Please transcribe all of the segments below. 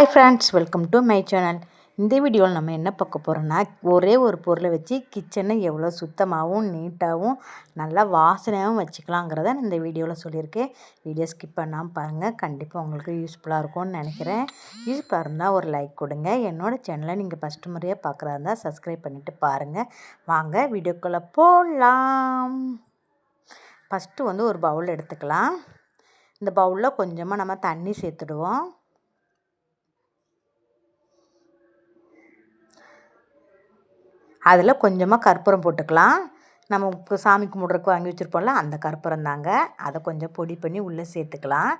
Hi friends welcome to my channel இந்த வீடியோவில் நம்ம என்ன பார்க்க போகிறோன்னா ஒரே ஒரு பொருளை வச்சு கிச்சனை எவ்வளோ சுத்தமாகவும் நீட்டாகவும் நல்லா வாசனையாகவும் வச்சுக்கலாங்கிறத இந்த வீடியோவில் சொல்லியிருக்கேன். வீடியோ ஸ்கிப் பண்ணாமல் பாருங்கள் கண்டிப்பாக உங்களுக்கு யூஸ்ஃபுல்லாக இருக்கும்னு நினைக்கிறேன். யூஸ்ஃபுல்லாக இருந்தால் ஒரு லைக் கொடுங்க. என்னோடய சேனலை நீங்கள் ஃபஸ்ட்டு முறையாக பார்க்குறதா இருந்தால் சப்ஸ்கிரைப் பண்ணிவிட்டு பாருங்கள் வாங்க வீடியோக்குள்ளே போடலாம் ஃபஸ்ட்டு வந்து ஒரு பவுல் எடுத்துக்கலாம். இந்த பவுலில் கொஞ்சமாக நம்ம தண்ணி சேர்த்துடுவோம். அதில் கொஞ்சமாக கற்பூரம் போட்டுக்கலாம். நம்ம இப்போ சாமி கும்பிட்றதுக்கு வாங்கி வச்சுருப்போம்ல அந்த கற்பூரம் தாங்க. அதை கொஞ்சம் பொடி பண்ணி உள்ளே சேர்த்துக்கலாம்.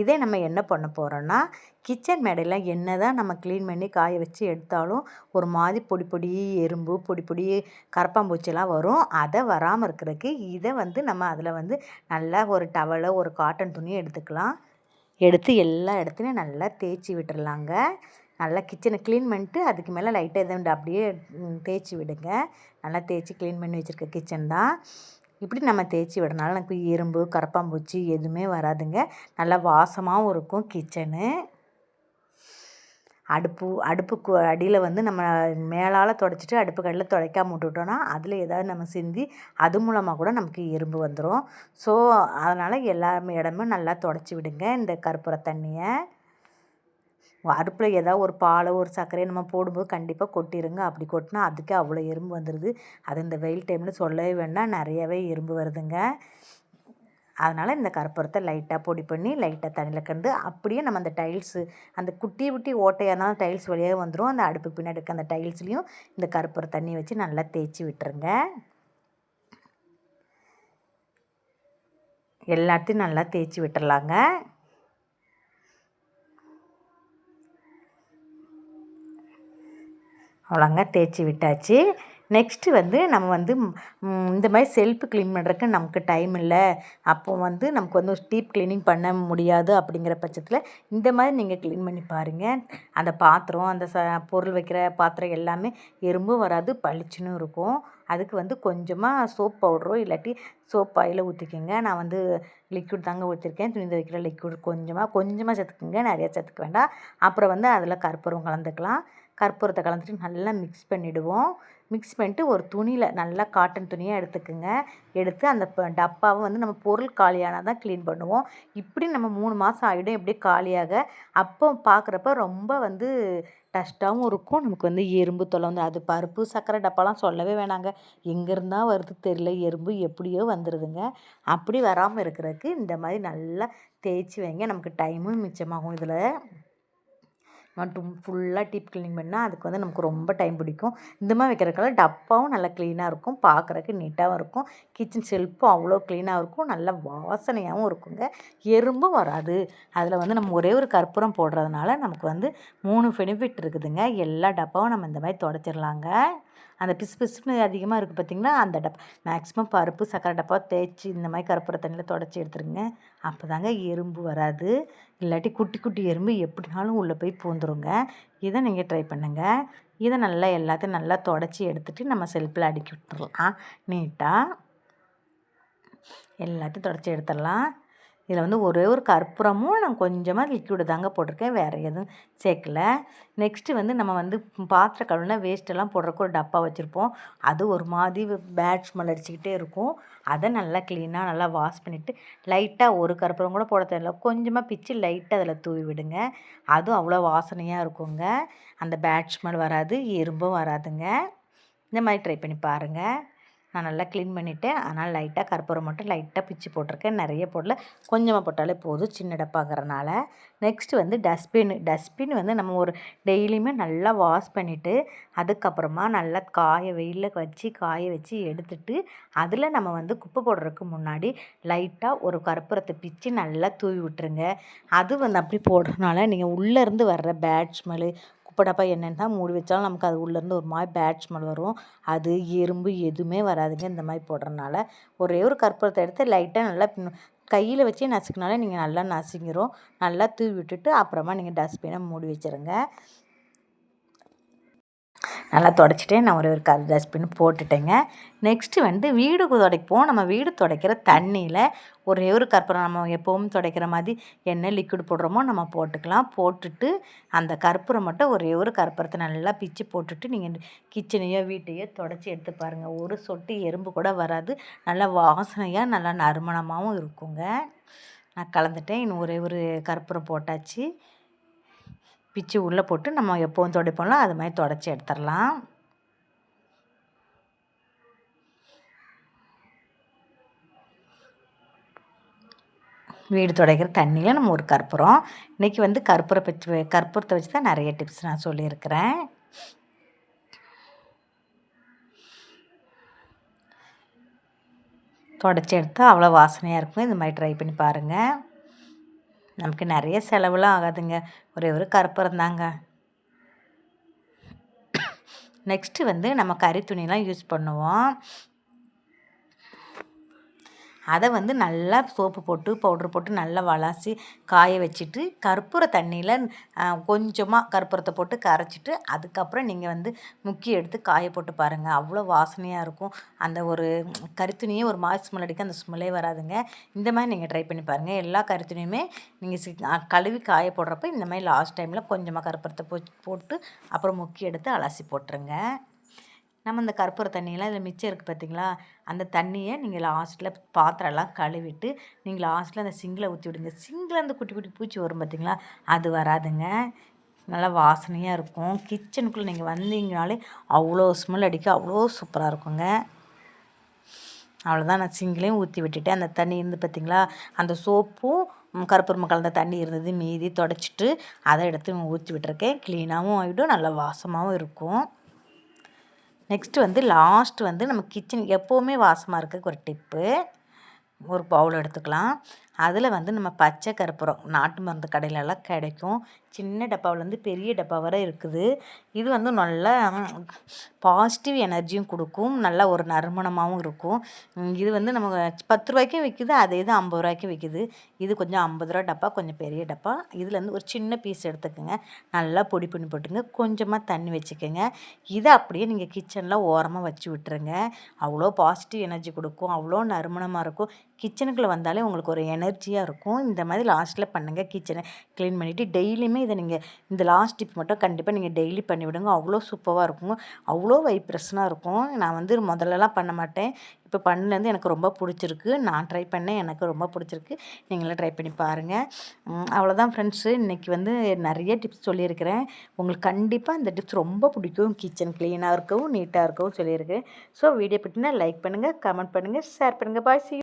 இதே நம்ம என்ன பண்ண போகிறோன்னா கிச்சன் மேடையில் என்ன தான் நம்ம க்ளீன் பண்ணி காய வச்சு எடுத்தாலும் ஒரு மாதிரி பொடி பொடி எறும்பு பொடி பொடி கரப்பாம்பூச்சிலாம் வரும். அதை வராமல் இருக்கிறதுக்கு இதை வந்து நம்ம அதில் வந்து நல்லா ஒரு டவலை ஒரு காட்டன் துணியை எடுத்துக்கலாம். எடுத்து எல்லா இடத்துலையும் நல்லா தேய்ச்சி விட்டுடலாங்க நல்லா கிச்சனை க்ளீன் பண்ணிட்டு அதுக்கு மேலே லைட்டாக இதை அப்படியே தேய்ச்சி விடுங்க. நல்லா தேய்ச்சி க்ளீன் பண்ணி வச்சுருக்க கிச்சன் தான். இப்படி நம்ம தேய்ச்சி விடனால எனக்கு இரும்பு கரப்பாம்பூச்சி எதுவுமே வராதுங்க. நல்லா வாசமாகவும் இருக்கும் கிச்சனு அடுப்பு அடுப்புக்கு அடியில் வந்து நம்ம மேலால் தொடச்சிட்டு அடுப்பு கடையில் துடைக்காம விட்டுட்டோன்னா அதில் ஏதாவது நம்ம சிந்தி அது மூலமாக கூட நமக்கு எறும்பு வந்துடும் ஸோ அதனால் எல்லா இடமும் நல்லா தொடச்சி விடுங்க இந்த கற்பூர தண்ணியை. அடுப்பில் ஏதாவது ஒரு பாலை ஒரு சர்க்கரையை நம்ம போடும்போது கண்டிப்பாக கொட்டிடுங்க அப்படி கொட்டினா அதுக்கே அவ்வளோ எறும்பு வந்துடுது அது இந்த வெயில் டைமில் சொல்லவே வேண்டாம். நிறையவே எறும்பு வருதுங்க. அதனால் இந்த கற்பூரத்தை லைட்டாக பொடி பண்ணி லைட்டாக தண்ணியில் கண்டு அப்படியே நம்ம அந்த டைல்ஸு அந்த குட்டி குட்டி ஓட்டையாக இருந்தாலும் டைல்ஸ் வழியாக வந்துடும் அந்த அடுப்பு பின்னாடி இருக்க அந்த டைல்ஸ்லேயும் இந்த கற்பூர தண்ணி வச்சு நல்லா தேய்ச்சி விட்டுருங்க. எல்லாத்தையும் நல்லா தேய்ச்சி விட்டுறலாங்க. அவ்வளோங்க தேய்ச்சி விட்டாச்சு. நெக்ஸ்ட்டு வந்து நம்ம வந்து இந்த மாதிரி செல்ஃப் க்ளீன் பண்ணுறதுக்கு நமக்கு டைம் இல்லை. அப்போ வந்து நமக்கு வந்து டீப் க்ளீனிங் பண்ண முடியாது அப்படிங்கிற பட்சத்தில் இந்த மாதிரி நீங்கள் க்ளீன் பண்ணி பாருங்கள் அந்த பாத்திரம் அந்த ச பொருள் வைக்கிற பாத்திரம் எல்லாமே எறும்பும் வராது பளிச்சுன்னு இருக்கும். அதுக்கு வந்து கொஞ்சமாக சோப் பவுடரோ இல்லாட்டி சோப் ஆயிலை ஊற்றிக்கோங்க நான் வந்து லிக்விட் தாங்க ஊற்றிருக்கேன் துணி துவைக்கிற லிக்விட் கொஞ்சமாக கொஞ்சமாக சேர்த்துக்குங்க. நிறையா சேர்த்துக்க வேண்டாம். அப்புறம் வந்து அதில் கற்பூரம் கலந்துக்கலாம். கற்பூரத்தை கலந்துட்டு நல்லா மிக்ஸ் பண்ணிவிடுவோம் மிக்ஸ் பண்ணிட்டு ஒரு துணியில் நல்லா காட்டன் துணியாக எடுத்துக்கோங்க. எடுத்து அந்த டப்பாவை வந்து நம்ம பொருள் காலியானால் தான் க்ளீன் பண்ணுவோம். இப்படி நம்ம மூணு மாதம் ஆகிடும் எப்படி காலியாக. அப்போ பார்க்குறப்ப ரொம்ப வந்து டஸ்ட்டாகவும் இருக்கும். நமக்கு வந்து எறும்பு தொலை வந்து அது பருப்பு சர்க்கரை டப்பாலாம் சொல்லவே வேணாங்க. எங்கேருந்தால் வருது தெரியல எறும்பு எப்படியோ வந்துடுதுங்க அப்படி வராமல் இருக்கிறதுக்கு இந்த மாதிரி நல்லா தேய்ச்சி வைங்க. நமக்கு டைமும் மிச்சமாகும் இதில். மற்றும் ஃபுல்லாக டீப் க்ளீன் பண்ணால் அதுக்கு வந்து நமக்கு ரொம்ப டைம் பிடிக்கும். இந்த மாதிரி வைக்கிறதுக்கால டப்பாவும் நல்லா க்ளீனாக இருக்கும். பார்க்குறக்கு நீட்டாகவும் இருக்கும். கிச்சன் செல்ஃபும் அவ்வளோ க்ளீனாக இருக்கும். நல்ல வாசனையாகவும் இருக்குங்க. எறும்பும் வராது. அதில் வந்து நம்ம ஒரே ஒரு கற்பூரம் போடுறதுனால நமக்கு வந்து மூணு பெனிஃபிட் இருக்குதுங்க. எல்லா டப்பாவும் நம்ம இந்த மாதிரி தொடச்சிடலாங்க அந்த பிசு பிசுன்னு அதிகமாக இருக்குது பார்த்திங்கன்னா அந்த டப்பா மேக்ஸிமம் பருப்பு சக்கரை டப்பா தேய்ச்சி இந்த மாதிரி கருப்புற தண்ணியில் தொடச்சி எடுத்துருங்க. அப்போ தாங்க எறும்பு வராது. இல்லாட்டி குட்டி குட்டி எறும்பு எப்படினாலும் உள்ளே போய் பூந்துருங்க. இதை நீங்கள் ட்ரை பண்ணுங்கள் இதை நல்லா எல்லாத்தையும் நல்லா தொடச்சி எடுத்துகிட்டு நம்ம செல்ஃபில் அடுக்கி விட்டுடலாம் நீட்டாக எல்லாத்தையும் தொடச்சி எடுத்துடலாம். இதில் வந்து ஒரே ஒரு கற்பூரமும் நான் கொஞ்சமாக லிக்விடு தாங்க போட்டிருக்கேன் வேறு எதுவும் சேர்க்கல. நெக்ஸ்ட்டு வந்து நம்ம வந்து பாத்திரம் கழுவுனா வேஸ்ட்டெல்லாம் போடுறக்கு ஒரு டப்பா வச்சுருப்போம். அது ஒரு மாதிரி பேட் ஸ்மெல் அடிச்சுக்கிட்டே இருக்கும். அதை நல்லா க்ளீனாக நல்லா வாஷ் பண்ணிவிட்டு லைட்டாக ஒரு கற்பூரம் கூட போட தேவையில்ல. கொஞ்சமாக பிச்சு லைட்டாக அதில் தூவி விடுங்க. அதுவும் அவ்வளோ வாசனையாக இருக்குங்க. அந்த பேட் ஸ்மெல் வராது எறும்பும் வராதுங்க. இந்த மாதிரி ட்ரை பண்ணி பாருங்கள் நான் நல்லா க்ளீன் பண்ணிவிட்டேன் அதனால் லைட்டாக கற்பூரம் மட்டும் லைட்டாக பிச்சு போட்டிருக்கேன். நிறைய போடல கொஞ்சமாக போட்டாலே போதும் சின்ன டப்பாங்கிறனால நெக்ஸ்ட்டு வந்து டஸ்ட்பின் டஸ்ட்பின் வந்து நம்ம ஒரு டெய்லியுமே நல்லா வாஷ் பண்ணிவிட்டு அதுக்கப்புறமா நல்லா காய வெயிலில் வச்சு காய வச்சு எடுத்துட்டு அதில் நம்ம வந்து குப்பை போடுறதுக்கு முன்னாடி லைட்டாக ஒரு கற்பூரத்தை பிச்சு நல்லா தூவி விட்டுருங்க. அது வந்து அப்படி போடுறதுனால நீங்கள் உள்ளேருந்து வர்ற பேட் ஸ்மெல்லு குப்பை டப்பா என்னென்னு தான் மூடி வச்சாலும் நமக்கு அது உள்ளேருந்து ஒரு மாதிரி பேட் ஸ்மெல் வரும். அது எறும்பு எதுவுமே வராதுங்க இந்த மாதிரி போடுறதுனால. ஒரே ஒரு கற்பூரத்தை எடுத்து லைட்டாக நல்லா கையில் வச்சே நசுக்கினாலே நீங்கள் நல்லா நசுங்கிரும். நல்லா தூவி விட்டுட்டு அப்புறமா நீங்கள் டஸ்ட்பினை மூடி வச்சுருங்க. நல்லா தொடச்சிட்டு நான் ஒரு ஒரு கல் டஸ்ட்பின் போட்டுட்டேங்க. நெக்ஸ்ட்டு வந்து வீடு துடைப்போம். நம்ம வீடு துடைக்கிற தண்ணியில் ஒரே ஒரு கற்பூரம் நம்ம எப்போவும் துடைக்கிற மாதிரி என்ன லிக்விட் போடுறோமோ நம்ம போட்டுக்கலாம். போட்டுட்டு அந்த கற்பூரம் மட்டும் ஒரே ஒரு கற்பூரத்தை நல்லா பிச்சு போட்டுட்டு நீங்கள் கிச்சனையோ வீட்டையோ துடைச்சி எடுத்து பாருங்கள் ஒரு சொட்டு எறும்பு கூட வராது. நல்லா வாசனையாக நல்லா நறுமணமாகவும் இருக்குங்க. நான் கலந்துட்டேன். இன்னும் ஒரே ஒரு கற்பூரம் போட்டாச்சு. பிச்சு உள்ளே போட்டு நம்ம எப்போவும் துடைப்போம்ல அது மாதிரி தொடச்சி எடுத்துடலாம். வீடு துடைக்கிற தண்ணியில் நம்ம ஒரு கற்பூரம். இன்றைக்கி வந்து கற்பூரை வச்சு கற்பூரத்தை வச்சு தான் நிறைய டிப்ஸ் நான் சொல்லியிருக்கிறேன். தொடச்சி எடுத்தால் அவ்வளோ வாசனையாக இருக்கும். இந்த மாதிரி ட்ரை பண்ணி பாருங்கள் நமக்கு நிறைய செலவுலாம் ஆகாதுங்க. ஒரே ஒரு கருப்பரம் தாங்க. நெக்ஸ்ட்டு வந்து நம்ம கறி துணிலாம் யூஸ் பண்ணுவோம். அதை வந்து நல்லா சோப்பு போட்டு பவுட்ரு போட்டு நல்லா வளாசி காய வச்சுட்டு கற்பூர தண்ணியில் கொஞ்சமாக கற்பூரத்தை போட்டு கரைச்சிட்டு அதுக்கப்புறம் நீங்கள் வந்து முக்கி எடுத்து காய போட்டு பாருங்கள் அவ்வளோ வாசனையாக இருக்கும். அந்த ஒரு கருத்துணியே ஒரு மாதிரி ஸ்மெல் அடிக்க அந்த ஸ்மெல்லே வராதுங்க. இந்த மாதிரி நீங்கள் ட்ரை பண்ணி பாருங்கள் எல்லா கருத்துணியுமே நீங்கள் கழுவி காய போடுறப்ப இந்த மாதிரி லாஸ்ட் டைமில் கொஞ்சமாக கற்பூரத்தை போட்டு அப்புறம் முக்கி எடுத்து அலசி போட்டுருங்க. நம்ம இந்த கற்பூர தண்ணியெல்லாம் இதில் மிச்சம் இருக்குது பார்த்தீங்களா? அந்த தண்ணியை நீங்கள் லாஸ்ட்டில் பாத்திரம்லாம் கழுவிட்டு நீங்கள் லாஸ்ட்டில் அந்த சிங்கில் ஊற்றி விடுங்க. சிங்கில் அந்த குட்டி குட்டி பூச்சி வரும் பார்த்தீங்களா? அது வராதுங்க. நல்லா வாசனையாக இருக்கும். கிச்சனுக்குள்ளே நீங்கள் வந்தீங்கனாலே அவ்வளோ ஸ்மெல் அடிக்க அவ்வளோ சூப்பராக இருக்குங்க. அவ்வளோதான் நான் சிங்கிலையும் ஊற்றி விட்டுட்டேன். அந்த தண்ணி இருந்து பார்த்திங்களா? அந்த சோப்பும் கருப்பருமை கலந்த தண்ணி இருந்தது மீதி தொடச்சிட்டு அதை எடுத்து ஊற்றி விட்டுருக்கேன். க்ளீனாகவும் ஆகிடும் நல்லா வாசமாகவும் இருக்கும். நெக்ஸ்ட்டு வந்து லாஸ்ட்டு வந்து நம்ம கிச்சன் எப்போவுமே வாசமாக இருக்க ஒரு டிப்பு ஒரு பவுல் எடுத்துக்கலாம். அதில் வந்து நம்ம பச்சை கற்பூரம் நாட்டு மருந்து கடையிலலாம் கிடைக்கும். சின்ன டப்பாவிலேருந்து பெரிய டப்பா வரை இருக்குது. இது வந்து நல்ல பாசிட்டிவ் எனர்ஜியும் கொடுக்கும். நல்ல ஒரு நறுமணமாகவும் இருக்கும். இது வந்து நம்ம பத்து ரூபாய்க்கும் விற்கிது அதே இது ஐம்பது ரூபாய்க்கும் விற்கிது இது கொஞ்சம் ஐம்பது ரூபா டப்பா கொஞ்சம் பெரிய டப்பா. இதுலேருந்து ஒரு சின்ன பீஸ் எடுத்துக்கோங்க. நல்லா பொடி பண்ணி போட்டுங்க. கொஞ்சமாக தண்ணி வச்சுக்கோங்க. இதை அப்படியே நீங்கள் கிச்சனில் ஓரமாக வச்சு விட்டுருங்க. அவ்வளோ பாசிட்டிவ் எனர்ஜி கொடுக்கும். அவ்வளோ நறுமணமாக இருக்கும். கிச்சனுக்குள்ளே வந்தாலே உங்களுக்கு ஒரு எனர்ஜியாக இருக்கும். இந்த மாதிரி லாஸ்ட்டில் பண்ணுங்கள் கிச்சனை க்ளீன் பண்ணிவிட்டு டெய்லியுமே இதை நீங்கள் இந்த லாஸ்ட் டிப் மட்டும் கண்டிப்பாக நீங்கள் டெய்லி பண்ணிவிடுங்க அவ்வளோ சூப்பராக இருக்கும். அவ்வளோ வைப்ரஷனாக இருக்கும். நான் வந்து முதல்லலாம் பண்ண மாட்டேன். இப்போ பண்ணலேருந்து எனக்கு ரொம்ப பிடிச்சிருக்கு. நான் ட்ரை பண்ணேன். எனக்கு ரொம்ப பிடிச்சிருக்கு. நீங்களும் ட்ரை பண்ணி பாருங்கள் அவ்வளோதான் ஃப்ரெண்ட்ஸு இன்றைக்கி வந்து நிறைய டிப்ஸ் சொல்லியிருக்கிறேன். உங்களுக்கு கண்டிப்பாக இந்த டிப்ஸ் ரொம்ப பிடிக்கும். கிச்சன் க்ளீனாக இருக்கவும் நீட்டாக இருக்கவும் சொல்லியிருக்கேன் ஸோ வீடியோ பற்றினா லைக் பண்ணுங்கள் கமெண்ட் பண்ணுங்கள் ஷேர் பண்ணுங்கள் பாய் சி